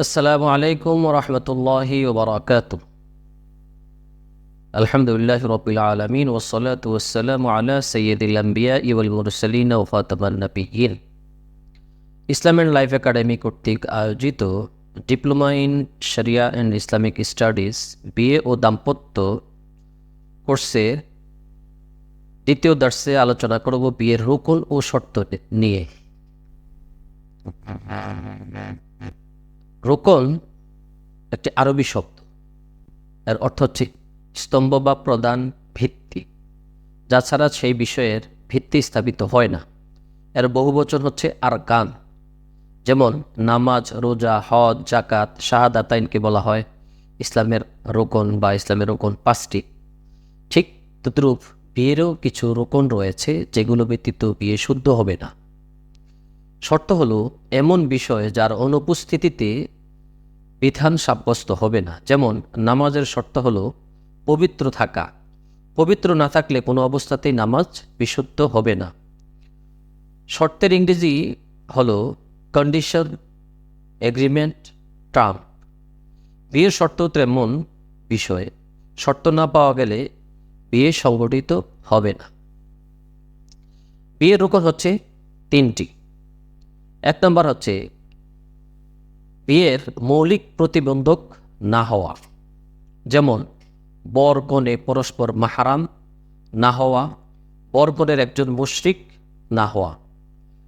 لكما وبارك السلام عليكم ورحمة الله وبركاته الحمد لله رب العالمين والصلاة والسلام على سيد الأنبياء والمرسلين وخاتم النبيين ইসলামের life academy কর্তৃক আয়োজিত diploma in sharia and Islamic studies BA ও দাম্পত্য কোর্সের দ্বিতীয় দার্সে আলোচনা করব বিয়ের রুকন ও শর্ত নিয়ে রোকন একটি আরবি শব্দ। এর অর্থ হচ্ছে স্তম্ভ বা প্রধান ভিত্তি, যা ছাড়া সেই বিষয়ের ভিত্তি স্থাপিত হয় না। এর বহু বহুবচন হচ্ছে আর গান যেমন নামাজ, রোজা, হজ জাকাত শাহাদাতাইনকে বলা হয় ইসলামের রোকন বা ইসলামের রোকন পাঁচটি। ঠিক তদ্রূপ বিয়েরও কিছু রোকন রয়েছে যেগুলো ব্যতীত বিয়ে শুদ্ধ হবে না। শর্ত হলো এমন বিষয় যার অনুপস্থিতিতে বিধান সাব্যস্ত হবে না। যেমন নামাজের শর্ত হলো পবিত্র থাকা। পবিত্র না থাকলে কোনো অবস্থাতেই নামাজ বিশুদ্ধ হবে না। শর্তের ইংরেজি হলো কন্ডিশন এগ্রিমেন্ট টার্ম বিয়ের শর্ত তেমন বিষয়ে, শর্ত না পাওয়া গেলে বিয়ে সংগঠিত হবে না। বিয়ের রোকন হচ্ছে তিনটি। এক নম্বর হচ্ছে, বিয়ের মৌলিক প্রতিবন্ধক না হওয়া। যেমন বর কনে পরস্পর মাহারাম না হওয়া বর কনের একজন মুশরিক না হওয়া।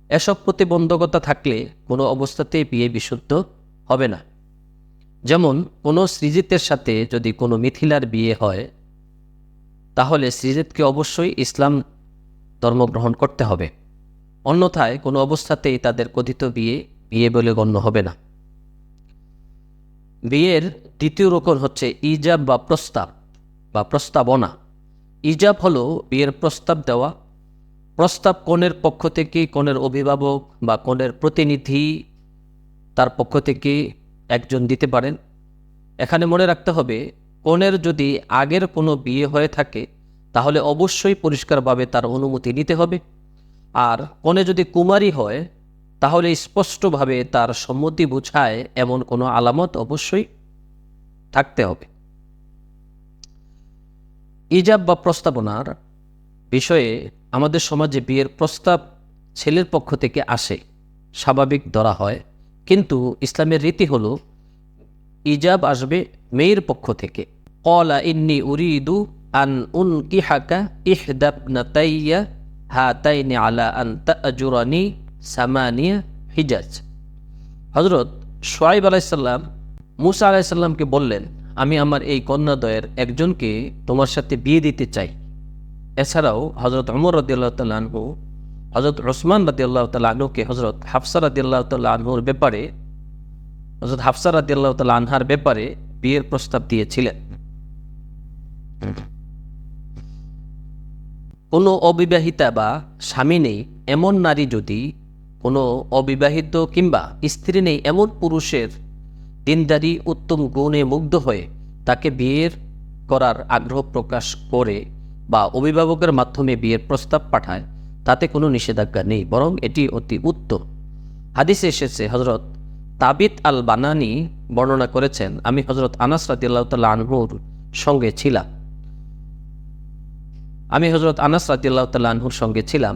এসব প্রতিবন্ধকতা থাকলে কোনো অবস্থাতেই বিয়ে বিশুদ্ধ হবে না। যেমন, কোনো সৃজিতের সাথে যদি কোনো মিথিলার বিয়ে হয়, তাহলে সৃজিতকে অবশ্যই ইসলাম ধর্ম গ্রহণ করতে হবে। অন্যথায় কোনো অবস্থাতেই তাদের কথিত বিয়ে বিয়ে বলে গণ্য হবে না। বিয়ের দ্বিতীয় রোকন হচ্ছে ইজাব বা প্রস্তাব বা প্রস্তাবনা। ইজাব হলো বিয়ের প্রস্তাব দেওয়া। প্রস্তাব কনের পক্ষ থেকে কনের অভিভাবক বা কনের প্রতিনিধি তার পক্ষ থেকে একজন দিতে পারেন। এখানে মনে রাখতে হবে, কনের যদি আগের কোনো বিয়ে হয়ে থাকে, তাহলে অবশ্যই পরিষ্কারভাবে তার অনুমতি নিতে হবে। আর কনে যদি কুমারী হয়, তাহলে স্পষ্টভাবে তার সম্মতি বুঝায় এমন কোনো আলামত অবশ্যই থাকতে হবে। ইজাব বা প্রস্তাবনার বিষয়ে আমাদের সমাজে বিয়ের প্রস্তাব ছেলের পক্ষ থেকে আসে, স্বাভাবিক ধরা হয়। কিন্তু ইসলামের রীতি হলো, ইজাব আসবে মেয়ের পক্ষ থেকে। কলা ইন্নি উরিদু আন উন কিহাকা ইহদাবনাতাইয়া হাতাইনি আলা আন তাজুরানি সামানিয়া হিজাজ। হজরত সোয়াইব আলাইসাল্লাম মুসা আলাইসাল্লামকে বললেন, আমি আমার এই কন্যাদয়ের একজনকে তোমার সাথে বিয়ে দিতে চাই। এছাড়াও হজরত অমর রদিয়াল্লাহ তাল্লাহু হজরত রসমান রদিয়াল্লাহ তাল্লাহকে হজরত হাফসা রদিয়াল্লাহ তাল্লাহর ব্যাপারে হজরত হাফসা রদিয়াল্লাহ তাল্লাহ আনহার ব্যাপারে বিয়ের প্রস্তাব দিয়েছিলেন। কোনো অবিবাহিতা বা স্বামী নেই এমন নারী যদি কোনো অবিবাহিত কিংবা স্ত্রী নেই এমন পুরুষের দিনদারি উত্তম গুণে মুগ্ধ হয়ে তাকে বিয়ের করার আগ্রহ প্রকাশ করে বা অভিভাবকের মাধ্যমে বিয়ের প্রস্তাব পাঠায়, তাতে কোনো নিষেধাজ্ঞা নেই, বরং এটি অতি উত্তম। হাদিসে এসেছে হজরত তাবিত আল বানানি বর্ণনা করেছেন, আমি হজরত আনাস রাদিল্লাহ তাল্লাহ আনহুর সঙ্গে ছিলাম। আমি হজরত আনাস রাদিল্লাহ তাল্লাহ আনহুর সঙ্গে ছিলাম।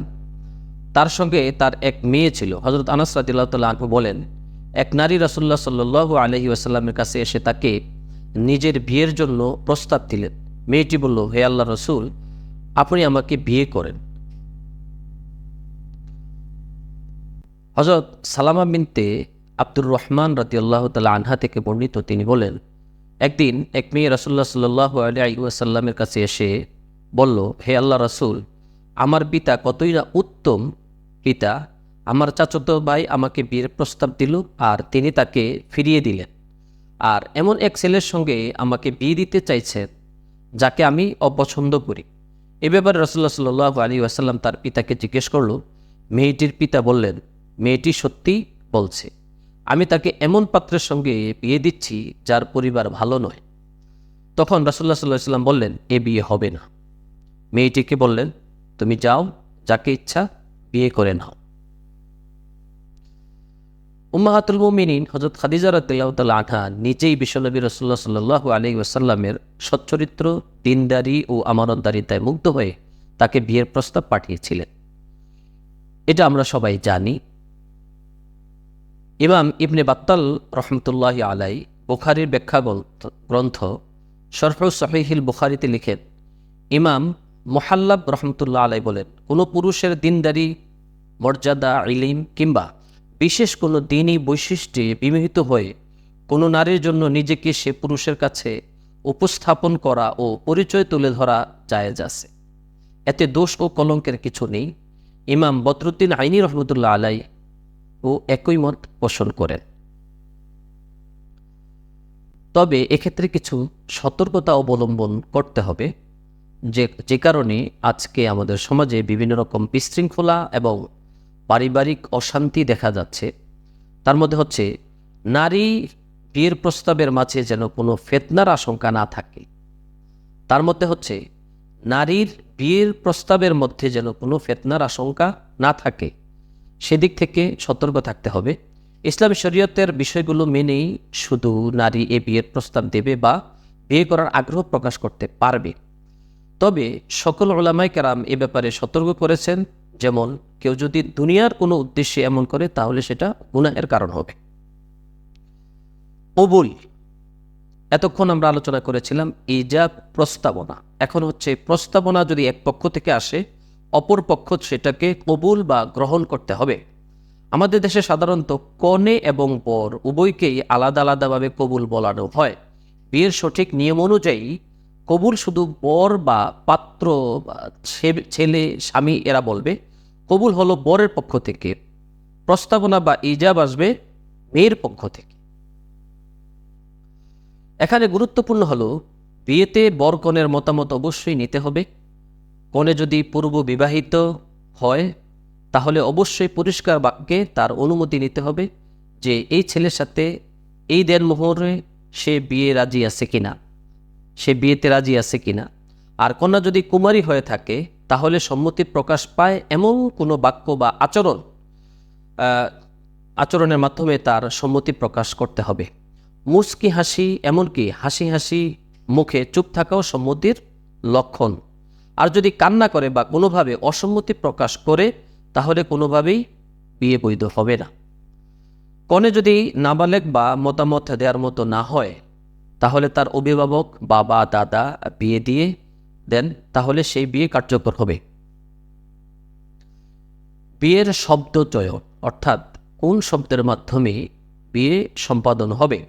তার সঙ্গে তার এক মেয়ে ছিল। হজরত আনাস রাদিল্লাহ তাল্লাহ বলেন, এক নারী রাসুল্লাহ সাল্লু আলহি আসাল্লামের কাছে এসে তাকে নিজের বিয়ের জন্য প্রস্তাব দিলেন। মেয়েটি বলল, হে আল্লাহ রসুল, আপনি আমাকে বিয়ে করেন। হজরত সালামা বিনতে আব্দুর রহমান রাতি আল্লাহ তালা আনহা থেকে বর্ণিত তিনি বলেন, একদিন এক মেয়ে রসুল্লাহ সাল্লাহ আলিয়াসাল্লামের কাছে এসে বলল, হে আল্লাহ রসুল, আমার পিতা কতই না উত্তম পিতা। আমার চাচত ভাই আমাকে বিয়ের প্রস্তাব দিল আর তিনি তাকে ফিরিয়ে দিলেন। আর এমন এক ছেলের সঙ্গে আমাকে বিয়ে দিতে চাইছেন যাকে আমি অপছন্দ করি। এ ব্যাপারে রসুল্লাহ সাল্লাহ আলী আসাল্লাম তার পিতাকে জিজ্ঞেস করল, মেয়েটির পিতা বললেন, মেয়েটি সত্যি বলছে, আমি তাকে এমন পাত্রের সঙ্গে বিয়ে দিচ্ছি যার পরিবার ভালো নয়। তখন রাসুল্লাহ সাল্লাহ সাল্লাম বললেন, এ বিয়ে হবে না। মেয়েটিকে বললেন, তুমি যাও, যাকে ইচ্ছা বিয়ে করে নাও। উম্মাহাতুল মুমিনিন হজরত খাদিজা রতুল্লাহতাল আনহা নিজেই বিশ্বনবী রসুল্লাহ সাল্লাহ আলী ওয়াসাল্লামের সচ্চরিত্র, দিনদারি ও আমানতদারিতায় মুগ্ধ হয়ে তাকে বিয়ের প্রস্তাব পাঠিয়েছিলেন। এটা আমরা সবাই জানি। ইমাম ইবনে বাত্তাল রহমতুল্লাহ আলাই বুখারির ব্যাখ্যা গ্রন্থ- শরফ সহিহিল বুখারিতে লিখেন, ইমাম মোহাল্লাব রহমতুল্লাহ আলাই বলেন, কোনো পুরুষের দিনদারি, মর্যাদা, ইলিম কিংবা বিশেষ কোনো দিনই বৈশিষ্ট্যে বিমোহিত হয়ে কোনো নারীর জন্য নিজেকে সে পুরুষের কাছে উপস্থাপন করা ও পরিচয় তুলে ধরা জায়েজ আছে। এতে দোষ ও কলঙ্কের কিছু নেই। ইমাম বদরুদ্দিন আইনি রহমতুল্লাহ আলাই ও একই মত পোষণ করেন। তবে এক্ষেত্রে কিছু সতর্কতা অবলম্বন করতে হবে। যে যে কারণে আজকে আমাদের সমাজে বিভিন্ন রকম বিশৃঙ্খলা এবং পারিবারিক অশান্তি দেখা যাচ্ছে। তার মধ্যে হচ্ছে, নারী বিয়ের প্রস্তাবের মাঝে যেন কোনো ফেতনার আশঙ্কা না থাকে। তার মধ্যে হচ্ছে, নারীর বিয়ের প্রস্তাবের মধ্যে যেন কোনো ফেতনার আশঙ্কা না থাকে, সেদিক থেকে সতর্ক থাকতে হবে। ইসলাম শরীয়তের বিষয়গুলো মেনেই শুধু নারী এ বিয়ের প্রস্তাব দেবে বা বিয়ে করার আগ্রহ প্রকাশ করতে পারবে। তবে সকল ওলামাই কেরাম এ ব্যাপারে সতর্ক করেছেন, যেমন কেউ যদি দুনিয়ার কোনো উদ্দেশ্যে এমন করে, তাহলে সেটা গুনাহের কারণ হবে। কবুল এতক্ষণ আমরা আলোচনা করেছিলাম ইজাব প্রস্তাবনা। এখন হচ্ছে প্রস্তাবনা যদি এক পক্ষ থেকে আসে, অপর পক্ষ সেটাকে কবুল বা গ্রহণ করতে হবে। আমাদের দেশে সাধারণত কনে এবং বর উভয়কেই আলাদা আলাদাভাবে কবুল বলানো হয়। বিয়ের সঠিক নিয়ম অনুযায়ী কবুল শুধু বর বা পাত্র ছেলে, স্বামী এরা বলবে। কবুল হলো বরের পক্ষ থেকে। প্রস্তাবনা বা ইজাব আসবে মেয়ের পক্ষ থেকে। এখানে গুরুত্বপূর্ণ হলো, বিয়েতে বর কনের মতামত অবশ্যই নিতে হবে। কনে যদি পূর্ব বিবাহিত হয়, তাহলে অবশ্যই পরিষ্কার বাক্যে তার অনুমতি নিতে হবে যে, এই ছেলের সাথে এই দেন মোহরে সে বিয়ে রাজি আছে কিনা। সে বিয়েতে রাজি আছে কিনা? আর কন্যা যদি কুমারী হয়ে থাকে, তাহলে সম্মতি প্রকাশ পায় এমন কোনো বাক্য বা আচরণ? আচরণের মাধ্যমে তার সম্মতি প্রকাশ করতে হবে। মুস্কি হাসি এমনকি হাসি হাসি মুখে চুপ থাকাও সম্মতির লক্ষণ। আর যদি কান্না করে বা কোনোভাবে অসম্মতি প্রকাশ করে, তাহলে কোনোভাবেই বিয়ে বৈধ হবে না। কনে যদি নাবালেক বা মতামত দেওয়ার মতো না হয় তাহলে তার অভিভাবক বাবা, দাদা বিয়ে দিয়ে দেন, তাহলে সেই বিয়ে কার্যকর হবে। বিয়ের শব্দ চয়ন, অর্থাৎ কোন শব্দের মাধ্যমে বিয়ে সম্পাদন হবে?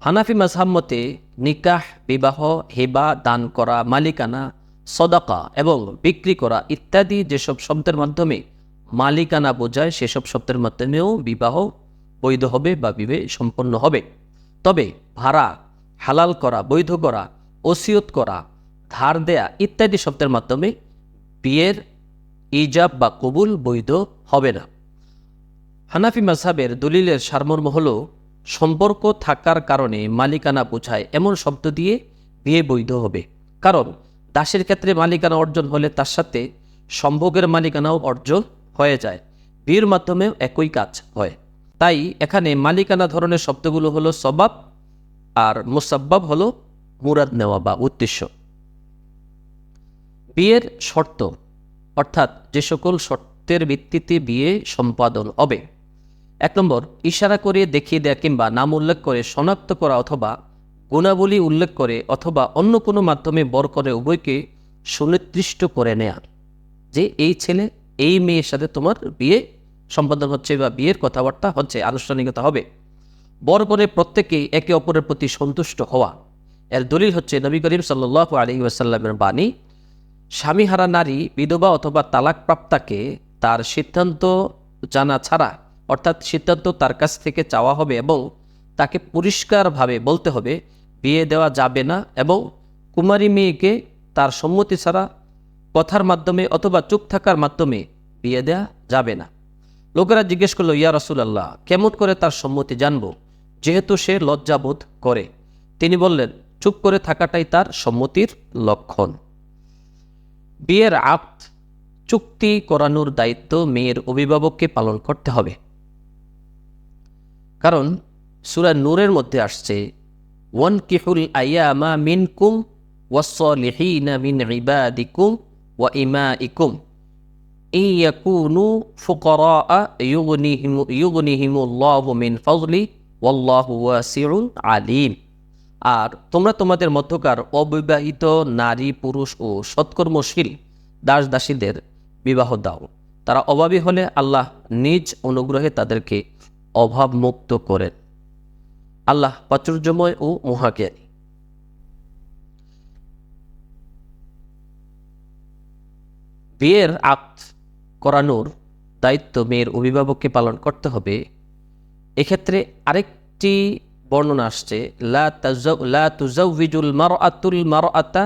হানাফি মাঝহাব মতে নিকাহ, বিবাহ, হেবা, দান করা, মালিকানা, সদাকা এবং বিক্রি করা ইত্যাদি যেসব শব্দের মাধ্যমে মালিকানা বোঝায়, সেসব শব্দের মাধ্যমেও বিবাহ বৈধ হবে বা বিবে সম্পন্ন হবে। তবে ভাড়া হালাল করা, বৈধ করা, ওসিয়ত করা, ধার দেয়া ইত্যাদি শব্দের মাধ্যমে বিয়ের ইজাব বা কবুল বৈধ হবে না। হানাফি মাঝহাবের দলিলের সারমর্ম হল, সম্পর্ক থাকার কারণে মালিকানা বোঝায় এমন শব্দ দিয়ে বিয়ে বৈধ হবে। কারণ দাসের ক্ষেত্রে মালিকানা অর্জন হলে তার সাথে সম্ভোগের মালিকানাও অর্জন হয়ে যায়, বিয়ের মাধ্যমেও একই কাজ হয়। তাই এখানে মালিকানা ধরনের শব্দগুলো হলো সবাব আর মুসাব্বাব হলো মুরাদ নেওয়া বা উদ্দেশ্য। বিয়ের শর্ত, অর্থাৎ যে সকল শর্তের ভিত্তিতে বিয়ে সম্পাদন হবে। এক নম্বর, ইশারা করে দেখিয়ে দেয়া কিংবা নাম উল্লেখ করে শনাক্ত করা অথবা গুণাবলী উল্লেখ করে অথবা অন্য কোনো মাধ্যমে বর করে উভয়কে সুনির্দিষ্ট করে নেয়া। যে এই ছেলে, এই মেয়ের সাথে তোমার বিয়ে সম্পাদন হচ্ছে বা বিয়ের কথাবার্তা হচ্ছে, আনুষ্ঠানিকতা হবে। বর করে প্রত্যেকেই একে অপরের প্রতি সন্তুষ্ট হওয়া। এর দলিল হচ্ছে নবী করিম সাল্লাহ আলী ওয়াসাল্লামের বাণী, স্বামীহারা নারী, বিধবা অথবা তালাকপ্রাপ্তাকে তার সিদ্ধান্ত জানা ছাড়া, অর্থাৎ সিদ্ধান্ত তার কাছ থেকে চাওয়া হবে এবং তাকে পরিষ্কারভাবে বলতে হবে, বিয়ে দেওয়া যাবে না এবং কুমারী মেয়েকে তার সম্মতি ছাড়া কথার মাধ্যমে অথবা চুপ থাকার মাধ্যমে বিয়ে দেওয়া যাবে না। লোকেরা জিজ্ঞেস করল, ইয়া রসুলাল্লাহ, কেমন করে তার সম্মতি জানব? যেহেতু সে লজ্জাবোধ করে। তিনি বললেন, চুপ করে থাকাটাই তার সম্মতির লক্ষণ। বিয়ের আক্ত চুক্তি করানোর দায়িত্ব মেয়ের অভিভাবককে পালন করতে হবে। কারণ সুরা নূরের মধ্যে আসছে ওয়ান কিহুল আয়ামা মিনকুম ওয়াসলিহিনা মিন ইবাদিকুম ওয়া ইন ইয়াকুনু ফুকারা ইউগনিহিম, ইউগনিহিমুল্লাহু মিন ফাজলি ওয়াল্লাহু ওয়াসিউন আলিম। আর তোমরা তোমাদের মধ্যকার অবিবাহিত নারী, পুরুষ ও সৎকর্মশীল দাস দাসীদের বিবাহ দাও। তারা অভাবী হলে আল্লাহ নিজ অনুগ্রহে তাদেরকে অভাবমুক্ত করেন আল্লাহ প্রাচুর্যময় ও মহাজ্ঞানী। বিয়ের আক্ত করানোর দায়িত্ব মেয়ের অভিভাবককে পালন করতে হবে। এক্ষেত্রে আরেকটি বর্ণনা আসছে, লা লা তুজাউবিজুল মারআতুল মারআতা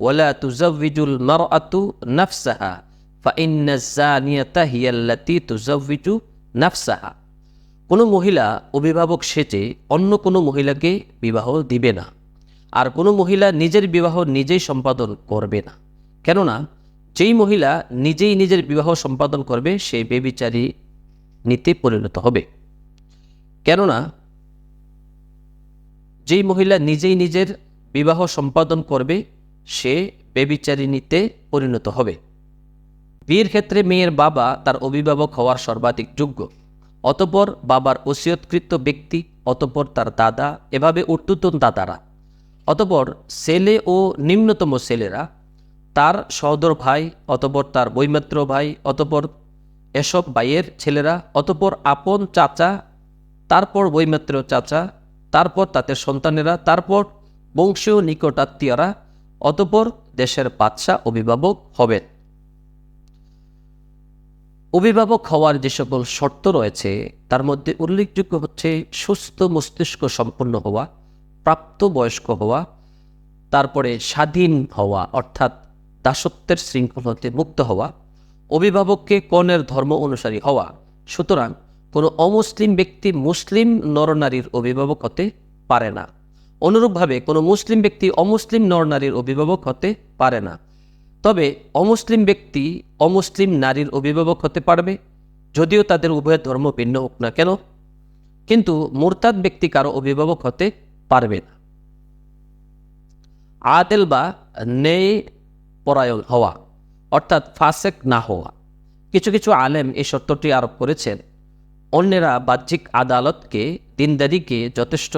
ওয়ালা তুজাউবিজুল মারআতু নাফসাহা ফাইন্না জানিয়াতা হিয়াল্লাতি তুজাউবিজু নাফসাহা। কোনো মহিলা অভিভাবক সেজে অন্য কোনো মহিলাকে বিবাহ দিবে না, আর কোনো মহিলা নিজের বিবাহ নিজেই সম্পাদন করবে না। কেননা, যেই মহিলা নিজেই নিজের বিবাহ সম্পাদন করবে সে বেবিচারী নীতি পরিণত হবে। কেননা যেই মহিলা নিজেই নিজের বিবাহ সম্পাদন করবে, সে বেবিচারিণীতে পরিণত হবে। বিয়ের ক্ষেত্রে মেয়ের বাবা তার অভিভাবক হওয়ার সর্বাধিক যোগ্য। অতপর বাবার ওসিয়তকৃত ব্যক্তি, অতপর তার দাদা, এভাবে ঊর্ধ্বতন দাদারা। অতপর ছেলে ও নিম্নতম ছেলেরা, তার সহদর ভাই, অতপর তার বৈমাত্র ভাই, অতপর এসব ভাইয়ের ছেলেরা, অতপর আপন চাচা তারপর বৈমাত্র চাচা, তারপর তাদের সন্তানেরা, তারপর বংশীয় নিকটাত্মীয়রা অতপর দেশের বাদশাহ, অভিভাবক হবেন। অভিভাবক হওয়ার যে সকল শর্ত রয়েছে, তার মধ্যে উল্লেখযোগ্য হচ্ছে সুস্থ মস্তিষ্ক সম্পন্ন হওয়া প্রাপ্তবয়স্ক হওয়া, তারপরে স্বাধীন হওয়া, অর্থাৎ দাসত্বের শৃঙ্খল হতে মুক্ত হওয়া, অভিভাবককে কনের ধর্ম অনুসারী হওয়া। সুতরাং কোনো অমুসলিম ব্যক্তি মুসলিম নরনারীর অভিভাবক হতে পারে না। অনুরূপভাবে কোনো মুসলিম ব্যক্তি অমুসলিম নরনারীর অভিভাবক হতে পারে না। তবে অমুসলিম ব্যক্তি অমুসলিম নারীর অভিভাবক হতে পারবে, যদিও তাদের উভয় ধর্ম ভিন্ন হোক না কেন। কিন্তু মোরতাদ ব্যক্তি কারও অভিভাবক হতে পারবে না। আদেল বা ন্যায় পরায়ণ হওয়া, অর্থাৎ ফাসেক না হওয়া। কিছু কিছু আলেম এই শর্তটি আরোপ করেছেন। অন্যেরা বাহ্যিক আদালতকে, দিনদারিকে যথেষ্ট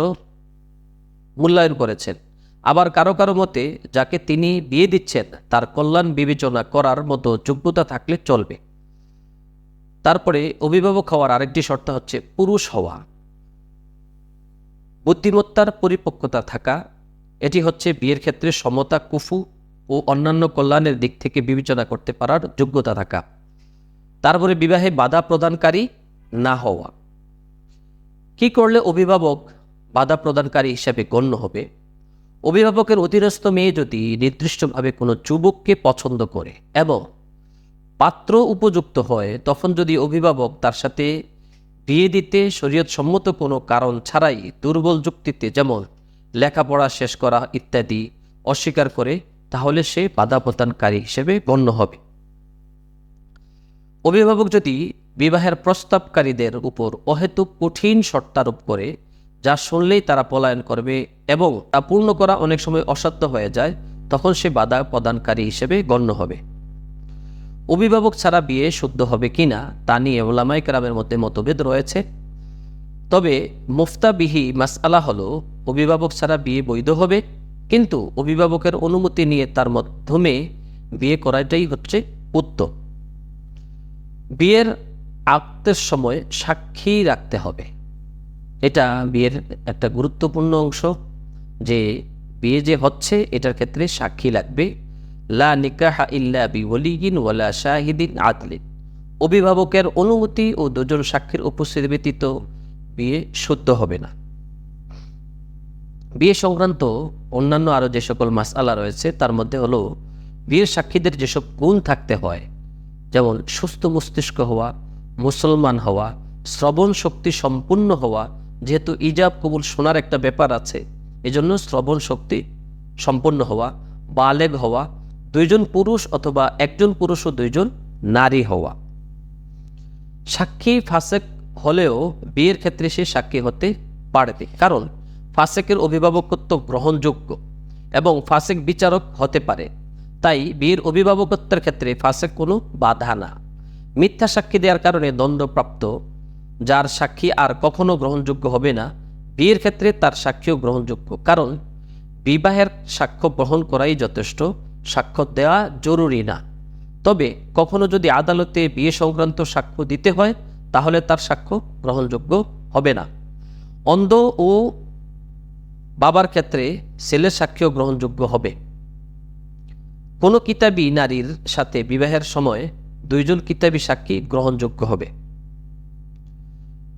মূল্যায়ন করেছেন। আবার কারও কারও মতে, যাকে তিনি বিয়ে দিচ্ছেন, তার কল্যাণ বিবেচনা করার মতো যোগ্যতা থাকলে চলবে। তারপরে অভিভাবক হওয়ার আরেকটি শর্ত হচ্ছে পুরুষ হওয়া। বুদ্ধিমত্তার পরিপক্কতা থাকা, এটি হচ্ছে বিয়ের ক্ষেত্রে সমতা, কুফু ও অন্যান্য কল্যাণের দিক থেকে বিবেচনা করতে পারার যোগ্যতা থাকা। তারপরে বিবাহে বাধা প্রদানকারী না হওয়া। কি করলে অভিভাবক বাধা প্রদানকারী হিসাবে গণ্য হবে? অভিভাবকের অধীনস্থ মেয়ে যদি নির্দিষ্টভাবে কোনো যুবককে পছন্দ করে এবং পাত্র উপযুক্ত হয়, তখন যদি অভিভাবক তার সাথে বিয়ে দিতে শরীয়ত সম্মত কোনো কারণ ছাড়াই দুর্বল যুক্তিতে যেমন লেখাপড়া শেষ করা ইত্যাদি অস্বীকার করে, তাহলে সে বাধা প্রদানকারী হিসেবে গণ্য হবে। অভিভাবক যদি বিবাহের প্রস্তাবকারীদের উপর অহেতুক কঠিন শর্তারোপ করে, যা শুনলেই তারা পলায়ন করবে এবং তা পূর্ণ করা অনেক সময় অসাধ্য হয়ে যায়, তখন সে বাধা প্রদানকারী হিসেবে গণ্য হবে। অভিভাবক ছাড়া বিয়ে শুদ্ধ হবে কিনা তা নিয়ে ওলামাই কারামের মধ্যে মতভেদ রয়েছে। তবে মুফতাবিহি মাসআলা হলো, অভিভাবক ছাড়া বিয়ে বৈধ হবে, কিন্তু অভিভাবকের অনুমতি নিয়ে তার মাধ্যমে বিয়ে করাটাই হচ্ছে উত্তম। বিয়ের আক্তের সময় সাক্ষী রাখতে হবে। এটা বিয়ের একটা গুরুত্বপূর্ণ অংশ যে বিয়ে যে হচ্ছে, এটার ক্ষেত্রে সাক্ষী লাগবে। লা নিকাহা ইল্লা বিওলিগিন ওয়ালা শাহিদিন আদলিন। অভিভাবকের অনুমতি ও দুজন সাক্ষীর উপস্থিতি ব্যতীত বিয়ে শুদ্ধ হবে না। বিয়ে সংক্রান্ত অন্যান্য আরও যে সকল মাসআলা রয়েছে, তার মধ্যে হলো বিয়ের সাক্ষীদের যেসব গুণ থাকতে হয়, যেমন সুস্থ মস্তিষ্ক হওয়া মুসলমান হওয়া, শ্রবণ শক্তি সম্পূর্ণ হওয়া যেহেতু ইজাব কবুল শোনার একটা ব্যাপার আছে, এজন্য শ্রবণ শক্তি সম্পন্ন হওয়া, বালেগ হওয়া, দুইজন পুরুষ অথবা একজন পুরুষ ও দুইজন নারী হওয়া। সাক্ষী ফাসেক হলেও বিয়ের ক্ষেত্রে সে সাক্ষী হতে পারবে কারণ ফাসেকের অভিভাবকত্ব গ্রহণযোগ্য এবং ফাসেক বিচারক হতে পারে, তাই বিয়ের অভিভাবকত্বের ক্ষেত্রে ফাসেক কোনো বাধা না। মিথ্যা সাক্ষী দেওয়ার কারণে দণ্ডপ্রাপ্ত যার সাক্ষী আর কখনো গ্রহণযোগ্য হবে না, বিয়ের ক্ষেত্রে তার সাক্ষীও গ্রহণযোগ্য। কারণ, বিবাহের সাক্ষ্য গ্রহণ করাই যথেষ্ট, সাক্ষ্য দেওয়া জরুরি না। তবে কখনো যদি আদালতে বিয়ে সংক্রান্ত সাক্ষ্য দিতে হয়, তাহলে তার সাক্ষ্য গ্রহণযোগ্য হবে না। অন্ধ ও বাবার ক্ষেত্রে ছেলের সাক্ষ্য গ্রহণযোগ্য হবে। কোনো কিতাবী নারীর সাথে বিবাহের সময় দুইজন কিতাবী সাক্ষী গ্রহণযোগ্য হবে।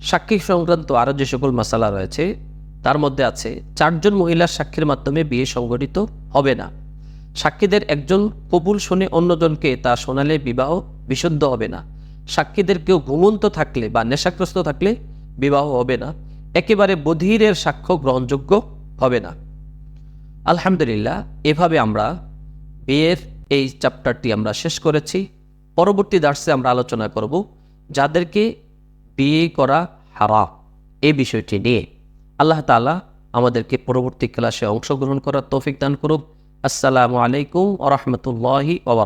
সাক্ষী সংক্রান্ত আরও যে সকল মশালা রয়েছে, তার মধ্যে আছে, চারজন মহিলার সাক্ষীর মাধ্যমে বিয়ে সংগঠিত হবে না। সাক্ষীদের একজন কবুল শুনে অন্যজনকে তা শোনালে বিবাহ বিশুদ্ধ হবে না। সাক্ষীদের কেউ ঘুমন্ত থাকলে বা নেশাগ্রস্ত থাকলে বিবাহ হবে না। একেবারে বধিরের সাক্ষ্য গ্রহণযোগ্য হবে না। আলহামদুলিল্লাহ, এভাবে আমরা বিয়ের এই চ্যাপ্টারটি আমরা শেষ করেছি। পরবর্তী দার্সে আমরা আলোচনা করব যাদেরকে বিয়ে করা হারা এ বিষয়টি নিয়ে। আল্লাহ তালা আমাদেরকে পরবর্তী ক্লাসে অংশগ্রহণ করার তৌফিক দান করুক। আসসালামু আলাইকুম আ রাহমাতুল্লাহি ওয়া